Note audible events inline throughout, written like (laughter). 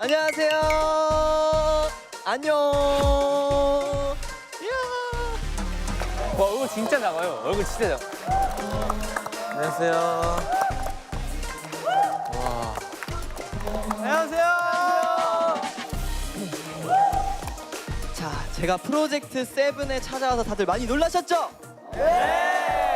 안녕하세요. 안녕. 이야. 와 얼굴 진짜 작아요. 얼굴 진짜 작아. 안녕하세요. 와. 안녕하세요. 자, 제가 프로젝트 세븐에 찾아와서 다들 많이 놀라셨죠? 네.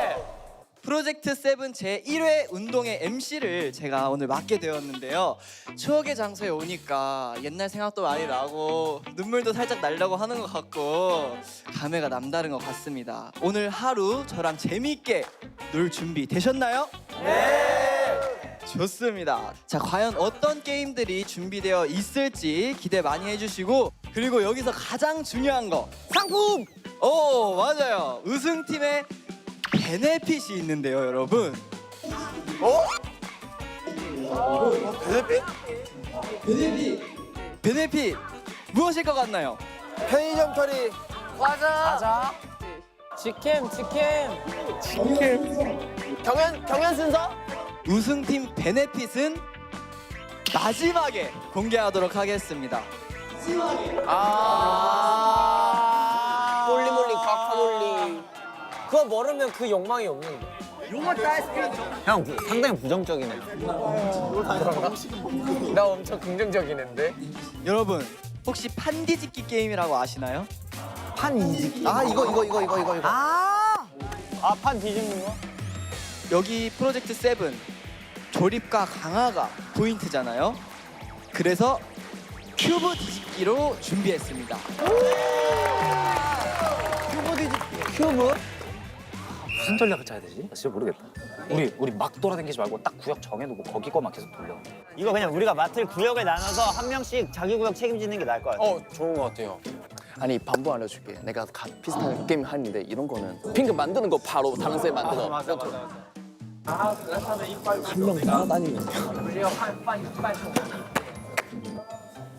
프로젝트 세븐 제 1회 운동회 MC를 제가 오늘 맡게 되었는데요. 추억의 장소에 오니까 옛날 생각도 많이 나고 눈물도 살짝 나려고 하는 것 같고 감회가 남다른 것 같습니다. 오늘 하루 저랑 재미있게 놀 준비 되셨나요? 네. 좋습니다. 자, 과연 어떤 게임들이 준비되어 있을지 기대 많이 해주시고 그리고 여기서 가장 중요한 거 상품. 오 맞아요. 우승팀의 베네핏이 있는데요, 여러분. 어? 베네핏? 베네핏. 베네핏 무엇일 것 같나요? 편의점 털이 가자. 직캠 직캠. 경연 경연 순서? 우승팀 베네핏은 마지막에 공개하도록 하겠습니다. 아 몰리 몰리 과카 몰리 그거 모르면 그 욕망이 없는데. 형 상당히 부정적이네요 나 엄청 긍정적이는데. 여러분 혹시 판디짓기 게임이라고 아시나요? 판 이지기 아 이거 이거 이거 이거 이거 이거 아판 뒤집는 거? 여기 프로젝트 세븐 조립과 강화가 포인트잖아요. 그래서 큐브 뒤집기로 준비했습니다. 큐브? 무슨 전략을 짜야 되지? 나 진짜 모르겠다. 우리 우리 막 돌아다니지 말고 딱 구역 정해놓고 거기 거만 계속 돌려. 이거 그냥 우리가 맡을 구역을 나눠서 한 명씩 자기 구역 책임지는 게 나을 것 같아. 어 좋은 것 같아요. 아니 반부 알려줄게. 내가 가, 비슷한 게임 하는데 이런 거는 핑크 만드는 거 바로 다른 쌤 만들어. 맞아 맞아. 한명 따라다니는 거.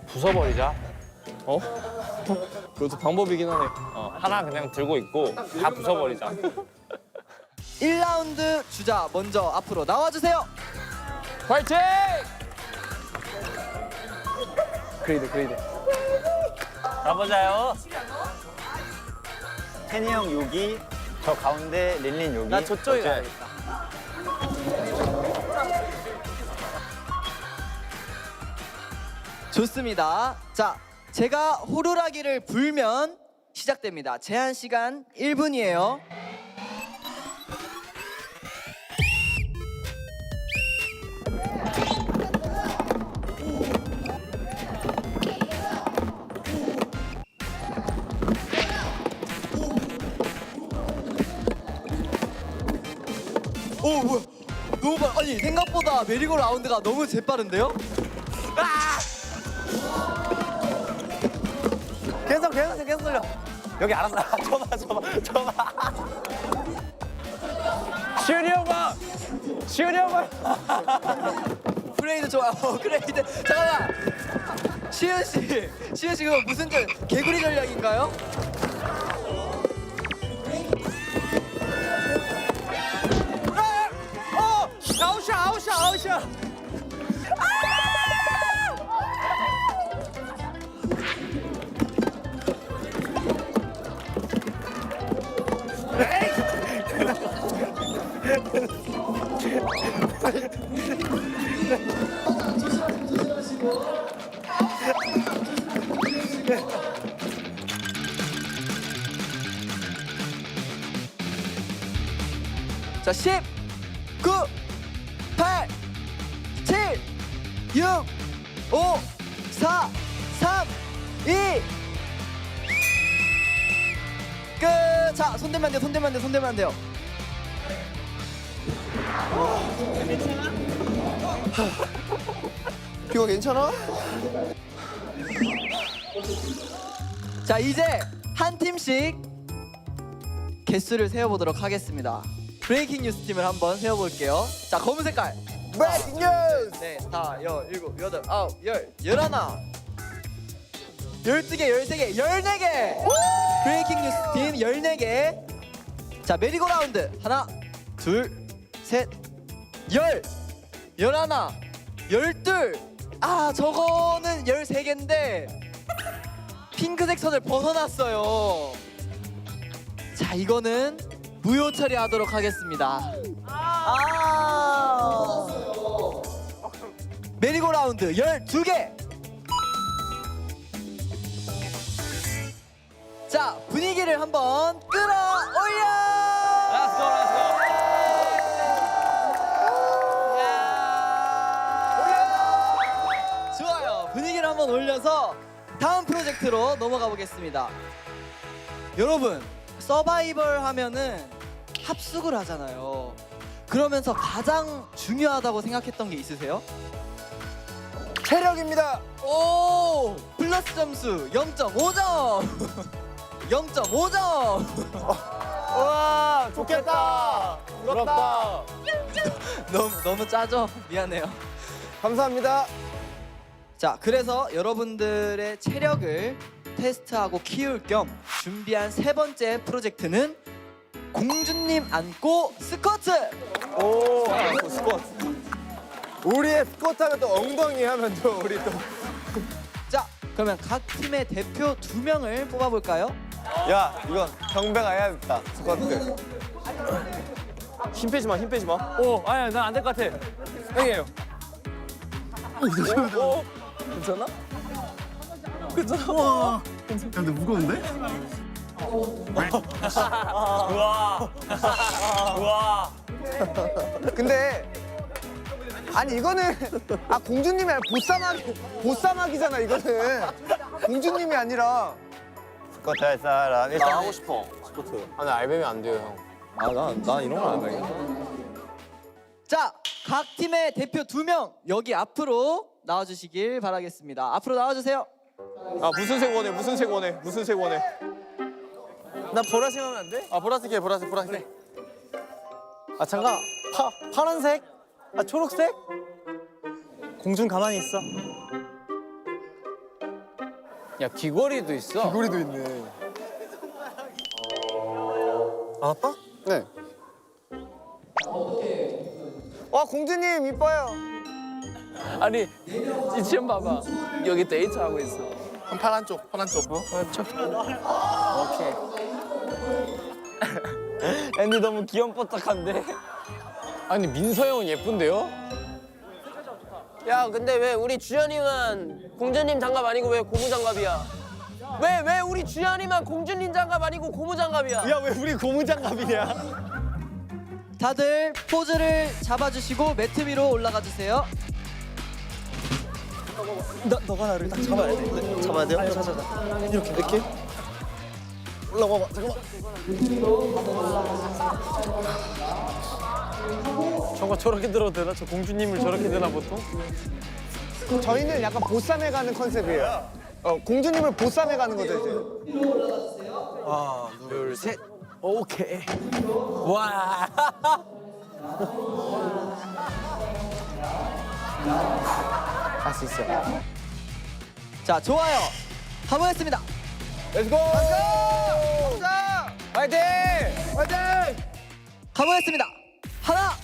부숴버리자. 어? 그것도 방법이긴 하네. 어, 하나 그냥 들고 있고 다 부숴버리자. 1라운드 주자 먼저 앞으로 나와주세요. 화이팅! 그레이드 그레이드. 가보자요. 태니 형 여기, 저 가운데 릴린 여기. 나 저쪽에 가야겠다. 좋습니다. 자, 제가 호루라기를 불면 시작됩니다. 제한 시간 1분이에요. 아니 생각보다 메리고 라운드가 너무 재빠른데요? 계속 계속 계속 돌려. 여기 알았어. 줘봐 줘봐 줘봐. 시은이 형아! 시은이 형아! 그레이드 좋아요. 어, (laughs) 그레이드 잠깐만. 시은 씨, 시은 씨 그거 무슨 전 개구리 전략인가요? 자, 10, 9, 8, 7, 6, 5, 4, 3, 2. 끝. 자, 손대면 안 돼요. 손대면 안 돼요. 손대면 안 돼요. (laughs) 이거 괜찮아? 자, 이제 한 팀씩 개수를 세어보도록 하겠습니다. 브레이킹 뉴스 팀을 한번 세어볼게요. 자, 검은 색깔. 브레이킹 뉴스! 네, 다, 여, 일곱, 여덟, 아홉, 열, 열하나, 열두 개, 열세 개, 열네 개. 브레이킹 뉴스 팀 열네 개. 자, 메리고라운드 하나, 둘, 셋, 열, 열하나, 열둘. 아, 저거는 열 개인데 핑크색 선을 벗어났어요. 자, 이거는 무효 처리하도록 하겠습니다. 메리고라운드 12개. 자, 분위기를 한번 끌어올려! Let's go, let's go. 좋아요. 분위기를 한번 올려서 다음 프로젝트로 넘어가 보겠습니다. 여러분, 서바이벌 하면은 합숙을 하잖아요. 그러면서 가장 중요하다고 생각했던 게 있으세요? 체력입니다. 오! 플러스 점수 0.5점! 0.5점! (laughs) 와 좋겠다. 부럽다. (laughs) 너무, 너무 짜죠? 미안해요. 감사합니다. 자, 그래서 여러분들의 체력을 테스트하고 키울 겸 준비한 세 번째 프로젝트는 공주님 안고 스쿼트! 오 스쿼트. 우리의 스쿼트 하면 또 엉덩이 하면 또 우리 또. 자, 그러면 각 팀의 대표 두 명을 뽑아볼까요? 야 이건 경배가 해야겠다 스쿼트. 힘 빼지 마, 힘 빼지 마. 오, 아니야, 난 안 될 것 같아. 형이에요. 괜찮아? 근데 아니 이거는 아 공주님이 아니라 보쌈학 보쌈학이잖아 이거는. 공주님이 아니라. 스쿼트 할 사람 일단 하고 싶어. 스쿼트. 아니 알베면 안 돼요 형. 아 난 난 이런 거안 해. 자, 각 팀의 대표 두 명 여기 앞으로 나와주시길 바라겠습니다. 앞으로 나와주세요. 아 무슨 색 원해 무슨 색 원해 무슨 색 원해 나 보라색 하면 안 돼? 아 보라색 해 보라색 보라색 아 잠깐 파 파란색? 아 초록색? 공준 가만히 있어. 야 귀걸이도 있어. 고리도 있네 알았다? 네. 와 공주님 이뻐요. 아니 이 지금 봐봐 여기 데이트하고 있어 파란 쪽, 파란 쪽. (laughs) 앤디 너무 귀염뽀짝한데. 아니 민서 형은 예쁜데요? 야 근데 왜 우리 주연이만 공주님 장갑 아니고 왜 고무 장갑이야? 왜 왜 우리 주연이만 공주님 장갑 아니고 고무 장갑이야? 야 왜 우리 고무장갑이냐? 다들 포즈를 잡아주시고 매트 위로 올라가 주세요. 너 너가 나를 딱 잡아야 돼. 잡아야 돼요? 이렇게 이렇게. 올라와봐. 잠깐만. 저거 저렇게 들어도 되나? 저 공주님을 저렇게 되나 보통? 저희는 약간 보쌈에 가는 컨셉이에요. 어, 공주님을 보쌈에 가는 거죠 이제. 둘, 셋. 오케이. 와. 할수 있어요. 자, 좋아요. 가보겠습니다. 렛츠고! 렛츠고! 화이팅! 화이팅! 가보겠습니다. 하나,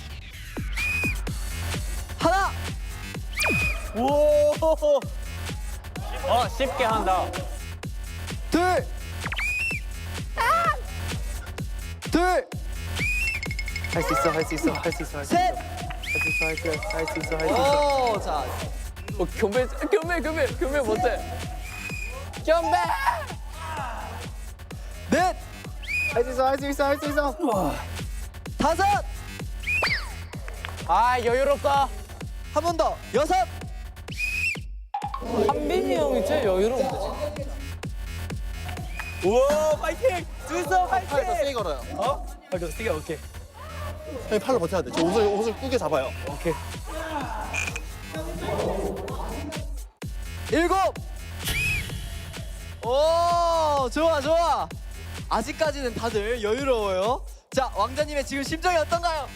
하나, 오. 어 쉽게 한다. 둘, 둘, 할수 있어, 할수 있어, 할 수 있어, 할 수 있어, 셋. 할 수 있어, 할 수 있어, 할 수 있어, 할 수 있어. 오, 자, 어, 경배 경배 경배 경배 못해 경배 넷, 할 수 있어, 할 수 있어, 할 수 있어. 다섯, 아 여유롭다. 한 번 더, 여섯, 한빈이 형이 제일 여유로운 우와 파이팅. 준서 파이팅. 팔더 세게 걸어요. 어? 더 세게 오케이. 형이 팔로 버텨야 돼. 저 옷을 옷을 꾸게 잡아요. 오케이. 일곱. 오, 좋아, 좋아. 아직까지는 다들 여유로워요. 자, 왕자님의 지금 심정이 어떤가요?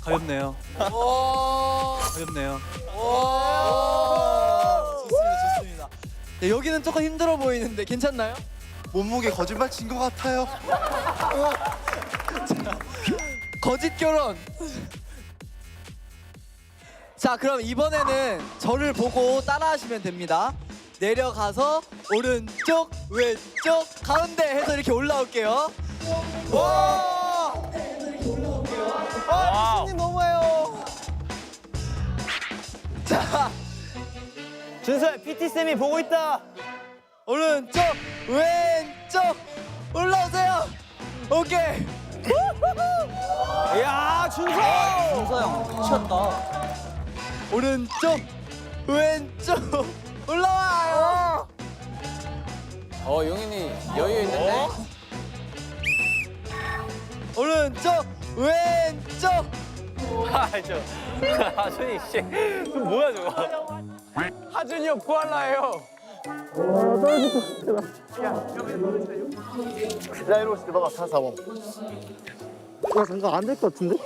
가볍네요. 오, 가볍네요. 오, 좋습니다, 좋습니다. 네, 여기는 조금 힘들어 보이는데 괜찮나요? 몸무게 거짓말 친 것 같아요. (laughs) 거짓 결혼. 자, 그럼 이번에는 저를 보고 따라하시면 됩니다. 내려가서 오른쪽 왼쪽 가운데 해서 이렇게 올라올게요. 와! 아, 미친님 너무해요. 자, 준서야 PT 쌤이 보고 있다. 오른쪽 왼쪽 올라오세요. 오케이. 야 준서. 준서 형 미쳤다. 오른쪽 왼쪽 올라와요. 어 용인이 여유 있는데. 오른쪽 왼쪽 아 저 하준이 씨 뭐야 저거 하준이 형 구할라예요. 야 이러고 있을 때 너가 다 잡아. 야 잠깐 안 될 것 같은데?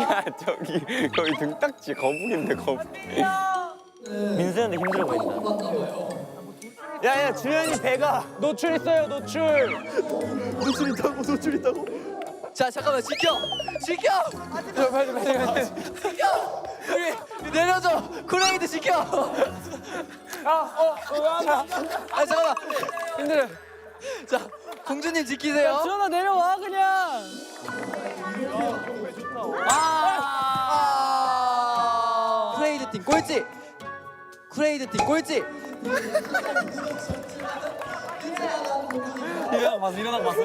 야 저기 거의 등딱지 거북인데 거북 민수한테 힘들어 보인다. 야야 주현이 배가 노출 있어요 노출. 노출 있다고 노출 있다고. 자 잠깐만 지켜 지켜 저 빨리 빨리 빨리. 지켜 우리 내려줘 쿠레이드 지켜 아어 아, 아 잠깐만 힘들어. 자 공주님 지키세요 주현아 내려와 그냥. 아 쿠레이드 팀 꼴찌 쿠레이드 팀. 꼴찌. 일어나 봤어 일어나 봤어.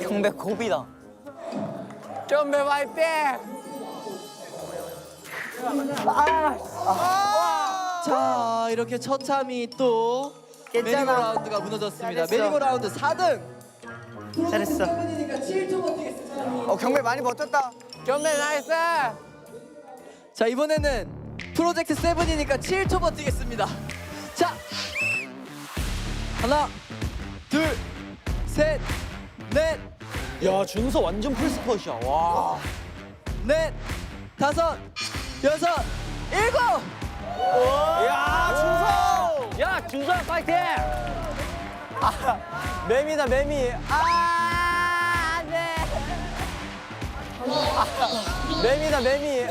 경배 고비다. 경배 화이팅. 자 이렇게 처참히 또 메리고 라운드가 무너졌습니다. 메리고 라운드 4등 잘했어. 어 경배 많이 버텼다. 경배 나이스. 자 이번에는 프로젝트 7이니까 7초 버티겠습니다 자 하나 둘셋넷 야 준서 완전 풀스컷이야. 와. 넷, 다섯, 여섯, 일곱. 야 준서. 야 준서 파이팅. 매미다 매미. 아 안돼. 매미다 매미.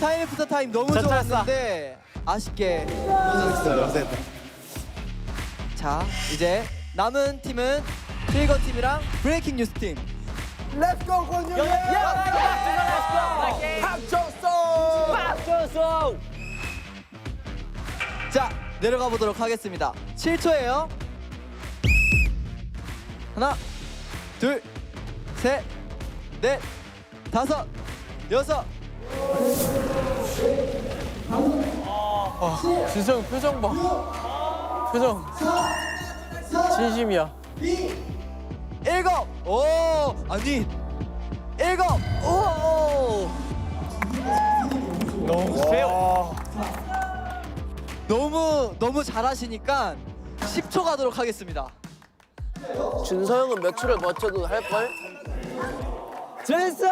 타임 애프터 타임 너무 자, 좋았는데 아쉽게 무너졌어요. 자 이제 남은 팀은 트리거 팀이랑 브레이킹 뉴스 팀. 렛츠고 권유. 자 내려가 보도록 하겠습니다. 7초예요. 하나, 둘, 셋, 넷, 다섯, 여섯. 준서 형 표정 봐. 표정. 진심이야. 일곱 오 아니 일곱 오 너무 너무 잘하시니까 10초 가도록 하겠습니다 준서 형은 몇 초를 버텨도 할 걸. 준서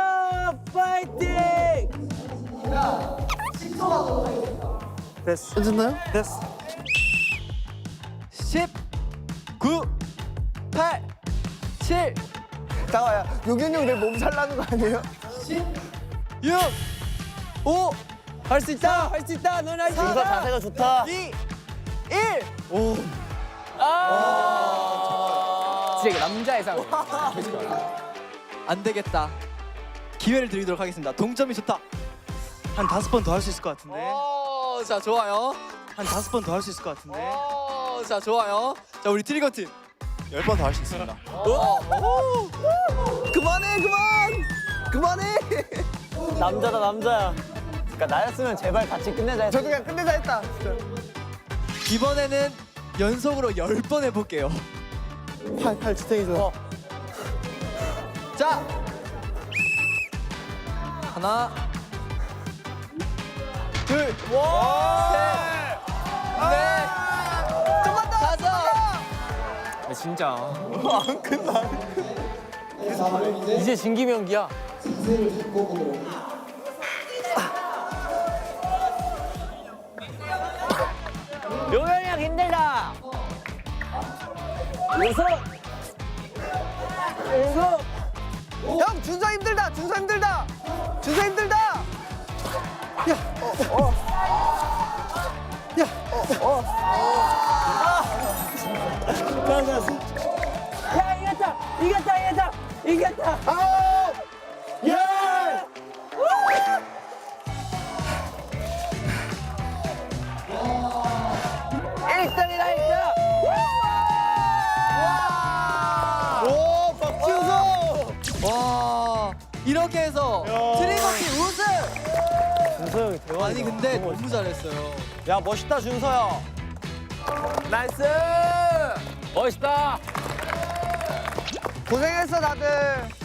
파이팅. 됐어. 괜찮나요? 됐어. 10 9 8 7 잠깐만, 야, 요균이 형내 몸살 나는 거 아니에요? 6 5 할 수 있다! 할 수 있다! 넌 할 수 있다! 준서 자세가 좋다! 2 1 오. 진짜 남자의 상. 안 되겠다 기회를 드리도록 하겠습니다 동점이 좋다 한 다섯 번 더 할 수 있을 것 같은데? 오, 자 좋아요 한 다섯 번 더 할 수 있을 것 같은데? 오, 자 좋아요 자 우리 트리거 팀 열 번 더 할 수 있습니다. 그만해 그만 그만해 남자다, 남자야. 그러니까 나였으면 제발 같이 끝내자 했어. 저도 그냥 끝내자 했다. 진짜. 이번에는 연속으로 10번 해볼게요. 팔, 팔 지탱이죠. 자. 하나. 둘 셋넷. 다섯. 진짜. 이제 진기명기야. 형 준서 힘들다 준서 힘들다. 준서 힘들다. 야 이겼다. 이겼다 이겼다. 이겼다. 일 아니 근데 너무 잘했어요. 야 멋있다 준서야 나이스 멋있다. 고생했어 다들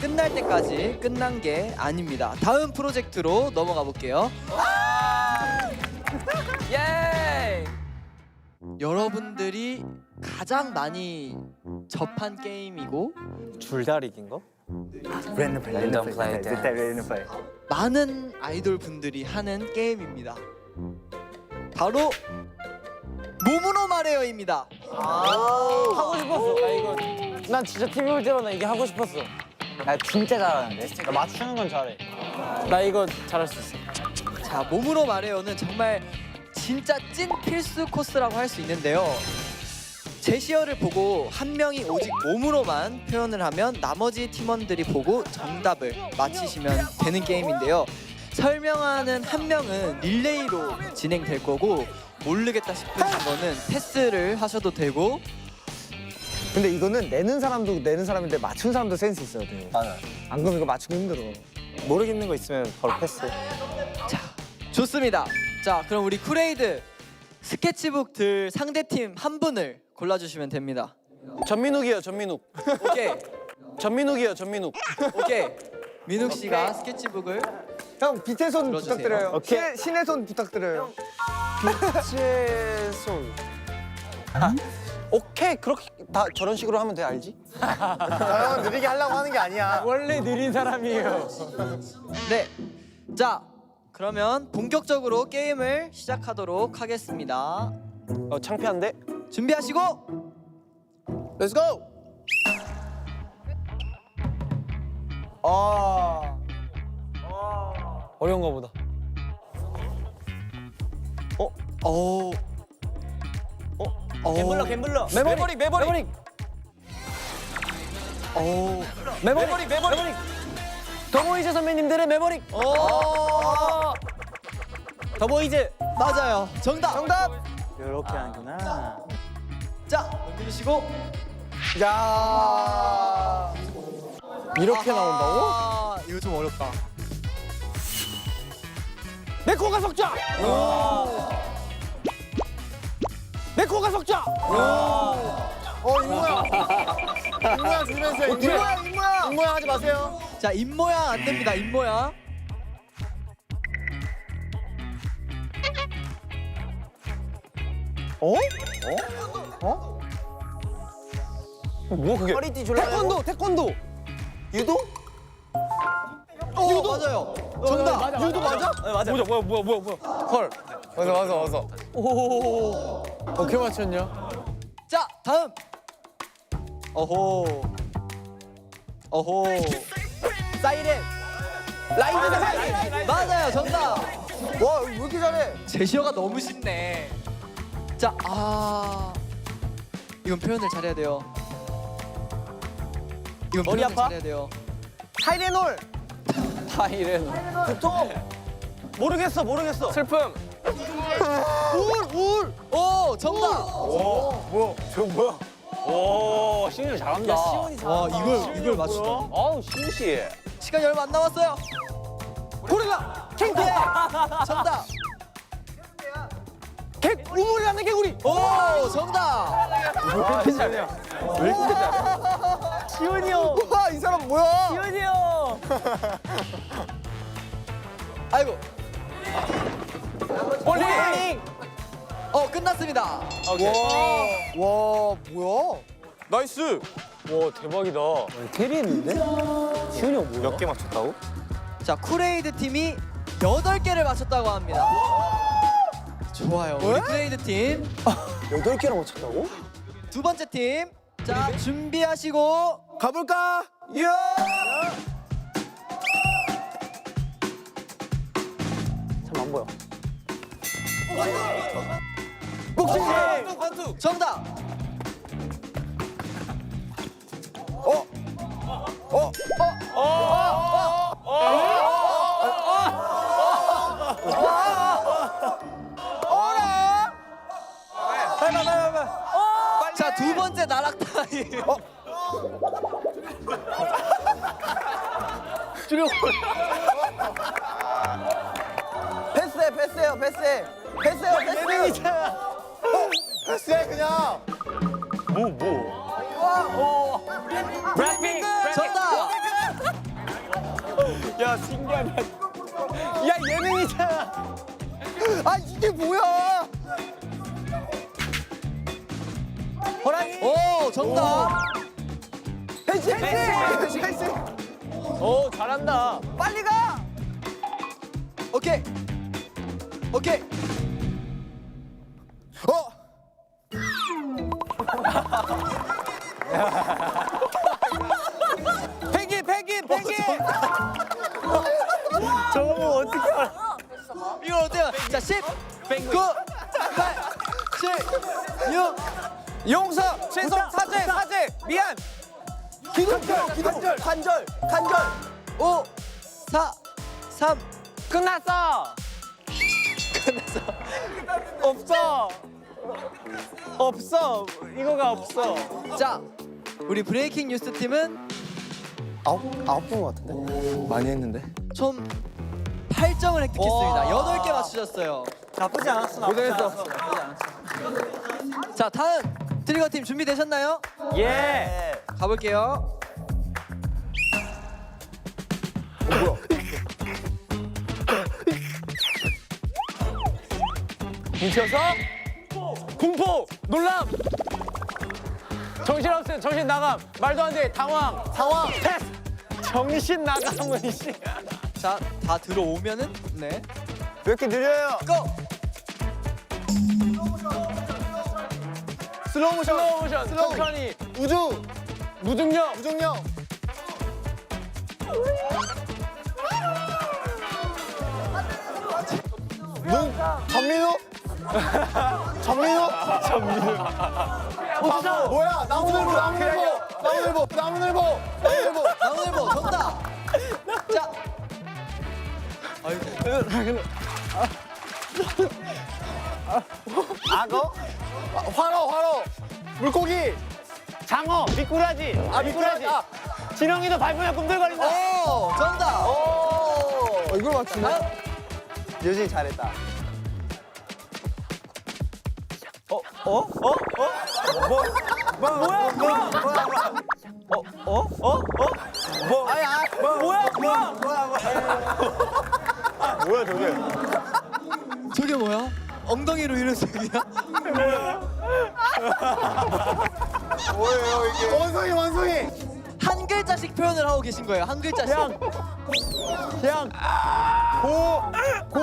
끝날 때까지 끝난 게 아닙니다. 다음 프로젝트로 넘어가 볼게요. (laughs) 예 여러분들이 가장 많이 접한 게임이고 줄다리기인가? 랜덤 플레이 랜덤 플레이 그때 랜덤 플레이. 많은 아이돌 분들이 하는 게임입니다. 바로 몸으로 말해요입니다. 하고 싶었어 나 이거 난 진짜 TV 볼 때마다 이게 하고 싶었어 나 진짜 잘하는데 나 맞추는 건 잘해. 나 이거 잘할 수 있어 자, 몸으로 말해요는 정말 진짜 찐 필수 코스라고 할 수 있는데요. 제시어를 보고 한 명이 오직 몸으로만 표현을 하면 나머지 팀원들이 보고 정답을 맞히시면 되는 게임인데요. 설명하는 한 명은 릴레이로 진행될 거고 모르겠다 싶으신 거는 패스를 하셔도 되고 근데 이거는 내는 사람도 내는 사람인데 맞춘 사람도 센스 있어야 돼 맞아. 안 그러면 이거 맞추기 힘들어 모르겠는 거 있으면 바로 패스. 자, 좋습니다. 자, 그럼 우리 쿠레이드 스케치북 들 상대팀 한 분을 골라주시면 됩니다. 전민욱이요 전민욱 오케이, 전민욱이요 전민욱 오케이. 민욱 씨가 스케치북을 형 빛의 손 들어주세요. 부탁드려요 오케이. 신의, 신의 손 부탁드려요 빛의 손. 오케이 그렇게 다 저런 식으로 하면 돼 알지? 형은 느리게 하려고 하는 게 아니야 원래 느린 사람이에요 네. 자, 그러면 본격적으로 게임을 시작하도록 하겠습니다. 어 창피한데? 준비하시고! Let's go. 아. 어려운가 보다. 어, 어, 어, 갬블러 갬블러. 메모리 메모리. 어, 메모리 메모리 더보이즈 선배님들의 메모리. 어, 더보이즈. 맞아요. 정답. 정답. 이렇게 하는구나. 자, 넘기시고. 야. 이렇게 나온다고? 아, 이거 좀 어렵다. 내 코가 석자 내 코가 석자 어 임모야. 임모야 (laughs) 주면서 임모야 임모야. 임모야 하지 마세요 자, 입 모양 안 됩니다. 입 모양. 어? 뭐 그게? 허리띠 졸라 태권도 태권도 유도? 어, 유도 맞아요. 정답. 유도 맞아? 맞아. 뭐야 뭐야 뭐야 뭐야 뭐야. 헐 맞아 맞아 맞아 어떻게 맞췄냐 자, 다음. 어호. 어호. 사이렌. 라이드 라이드 맞아요. 정답. 와 왜 이렇게 잘해 제시어가 너무 쉽네. 자, 아. 이건 표현을 잘해야 돼요. 이건 머리 표현을 아파? 잘해야 돼요. 타이레놀 타이렌 모르겠어 모르겠어. 슬픔 울, 울. 오, 정답. 뭐야? 저 뭐야? 오 신유 잘한다. 와, 이걸 이걸 맞추다. 어우 신유 씨. 시간이 얼마 안 남았어요. 고릴라 킹 예. 정답. 개 우물이 나는 개구리 오, 정답. 지훈이 형 우와 이 사람 뭐야 지훈이 형 (laughs) 아이고. 볼링 어, 끝났습니다. 와 뭐야 나이스. 와 대박이다. 테리인데? 시훈이 형 뭐야? 몇 개 맞췄다고? 자, 쿠레이드 팀이 여덟 개를 맞췄다고 합니다. 좋아요. 우리 쿠레이드 팀. 여덟 개나 맞췄다고? 두 번째 팀. 자 준비하시고 가볼까? 야! 참안 보여. 복싱! 정답. 자 두 번째 나락 타임. 패스해, 패스해요, 패스해. 패스해요, 패스. 패스해, 그냥. 블랙핑. 정답. 야, 예능이잖아. 아, 이게 뭐야? 호랑이. 오 정답. 패스, 패스. 패스. 오 잘한다. 빨리 가. 오케이. 오케이. 10, 9, 8, 7, 6. 용서 죄송 사죄 사죄 미안. 기둥절, 기둥절. 관절, 관절. 5, 4, 3. 끝났어. 끝났어. 없어. 없어. 이거가 없어. 자, 우리 브레이킹 뉴스 팀은 아홉, 아홉 번것 같은데? 많이 했는데. 총 8점을 획득했습니다. 8개 맞추셨어요. 나쁘지 않았어. 고생했어. 자, 다음 트리거 팀 준비되셨나요? 예. 가볼게요. 미쳐서 공포 놀람 정신 없음 정신 나감 말도 안 돼 당황 상황. 패스 (laughs) 정신 나감은 씨 자, 다 들어오면은 네. 왜 이렇게 느려요? 고! 슬로우 모션. 슬로우 모션 슬로우. 천천히 우주. 무중력 무중력. 눈. 전민우? 전민우? 전민우. 뭐야? 나무늘보, 나무늘보, 나무늘보, 나무늘보, 나무늘보. 나무늘보 정답. 악어? 아, 화로, 화로. 물고기. 장어. 미꾸라지. 아, 미꾸라지. 아, 진영이도 밟으면 꿈틀거린다. 오, 정답. 어, 이걸 맞추네. 유진이 잘했다. 뭐야 저게? 저게 뭐야? 엉덩이로 이런 소리야? 뭐예요 이게? 원숭이 원숭이. 한 글자씩 표현을 하고 계신 거예요. 한 글자씩. 그냥 고 고.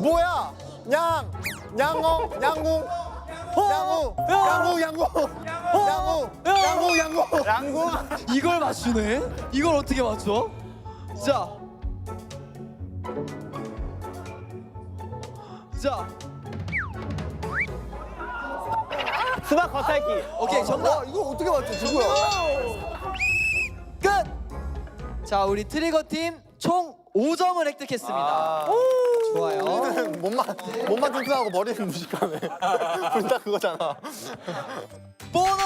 뭐야? 양 양어 양궁 양우 양우 양우 양우 양우 양우 양궁 이걸 맞추네? 이걸 어떻게 맞춰? 자. 자, 수박 겉핥기 오케이, 정답. 와, 이거 어떻게 맞췄지 뭐야? 끝! 자, 우리 트리거 팀 총 5점을 획득했습니다. 좋아요. (laughs) 몸만 몸만 튼튼하고 머리는 무식하네. (laughs) 둘 다 그거잖아.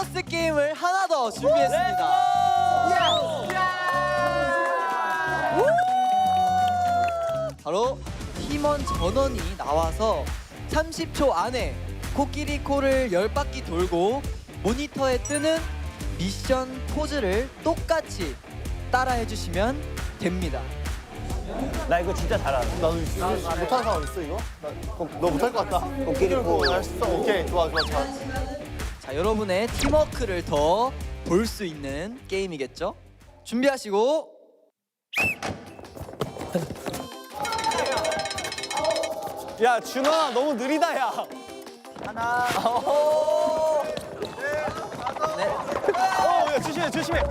보너스 게임을 하나 더 준비했습니다. 바로 팀원 전원이 나와서 30초 안에 코끼리 코를 10바퀴 돌고 모니터에 뜨는 미션 포즈를 똑같이 따라해 주시면 됩니다. 나 이거 진짜 잘하는 나도 있어. 못하는 사람 있어 이거? 나, 너 못할 것 같다. 코끼리 코 할수 있어. 오케이 좋아 좋아 좋아. 자, 여러분의 팀워크를 더 볼 수 있는 게임이겠죠? 준비하시고 야 준아 너무 느리다 야 하나. 어, 야, 조심해, 조심해. (laughs)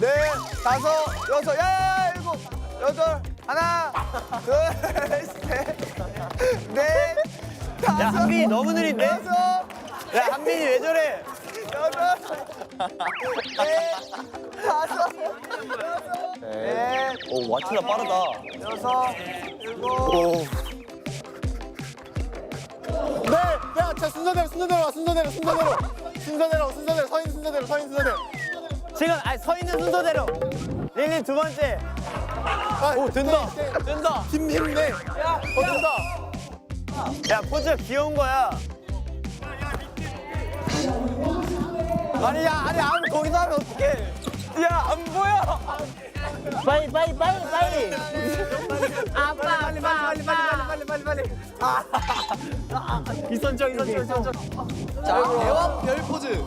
네, 다섯, 여섯, 야, 일곱, 여덟, 하나, 둘, (laughs) 셋, 넷, 다섯. 야, 한빈이 너무 느린데? 여섯, 야, 한빈이 왜 저래? 여덟, 넷, 다섯, 넷, 오, 와트나 빠르다. 여섯, 일곱. 네, 야, 자 순서대로, 순서대로 와, 순서대로, 순서대로. 순서대로, 순서대로, 서 있는 순서대로, 서 있는 순서대로. 지금, 아니, 서 있는 순서대로. 릴리 두 번째. 아, 오, 된다. 된다. 힘, 힘내. 야, 어, 된다. 야, 포즈 귀여운 거야. 아니, 야, 아니, 안, 거기서 하면 어떡해. 야, 안 보여. 빨리, 빨리, 빨리, 빨리. 아빠, 빨리, 빨리, 빨리, 빨리, 빨리, 빨리, 빨리. 아, 이선정, 이선정, 이선정. 자 대왕 별 포즈.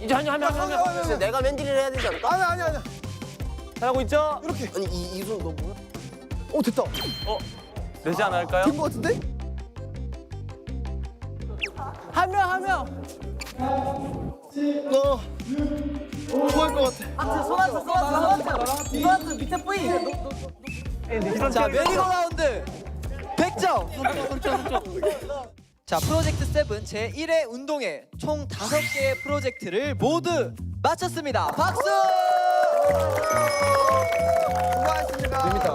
이제 한명 한명 한 명. 내가 맨디를 해야 되지 않을까? 아니, 아니, 아니. 잘하고 있죠? 이렇게. 아니 이 이손 너 뭐야? 오, 됐다. 되지 않을까요? 된 거 같은데? 한 명 한 명. 너 좋아할 것 같아. 소나트 소나트 소나트 밑에 뿌이. 자 메리고 라운드 100점. 자 프로젝트 세븐 제 1회 운동회 총 5개의 프로젝트를 모두 마쳤습니다. 박수! 수고하셨습니다.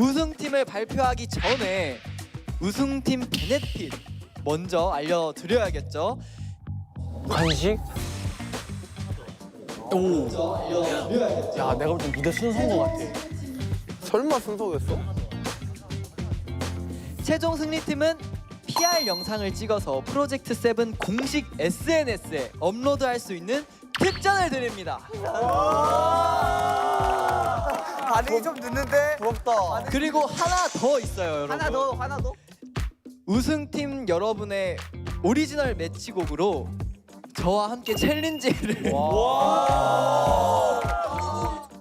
우승팀을 발표하기 전에 우승팀 베네핏 먼저 알려드려야겠죠. 간식? 야, 내가 볼땐 미드 순서인 것 같아. 설마 순서였어? 최종 승리팀은 PR 영상을 찍어서 프로젝트 세븐 공식 SNS에 업로드할 수 있는 특전을 드립니다. 반응이 좀 늦는데? 부럽다. 그리고 하나 더 있어요, 여러분. 하나 더, 하나 더. 우승팀 여러분의 오리지널 매치곡으로 저와 함께 챌린지를 (laughs)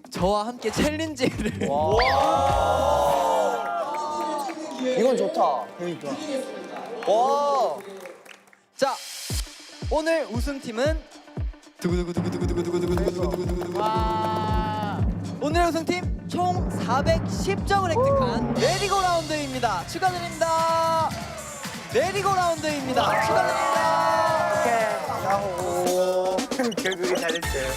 저와 함께 챌린지를 이건 좋다. 그러니까. 와. 자 오늘 우승팀은 두구두구두구두구두구두구두구두구두구두구두구 오늘의 우승팀 총 410점을 획득한 메리고라운드입니다 축하드립니다 메리고라운드입니다 축하드립니다 야호. 결국에 잘했어요.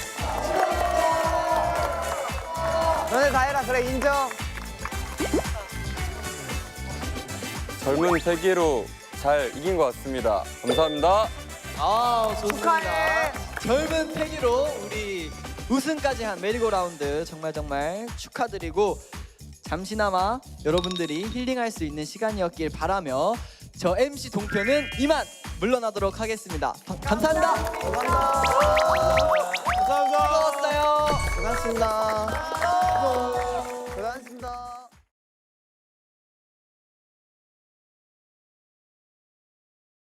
너네 다 해라. 그래, 인정. 젊은 패기로 잘 이긴 것 같습니다. 감사합니다. 아 좋습니다 축하해. 젊은 패기로 우리 우승까지 한 메리고라운드 정말 정말 축하드리고 잠시나마 여러분들이 힐링할 수 있는 시간이었길 바라며 저 MC 동표는 이만 물러나도록 하겠습니다. 바- 감사합니다. 감사합니다. 즐거웠어요. 고맙습니다.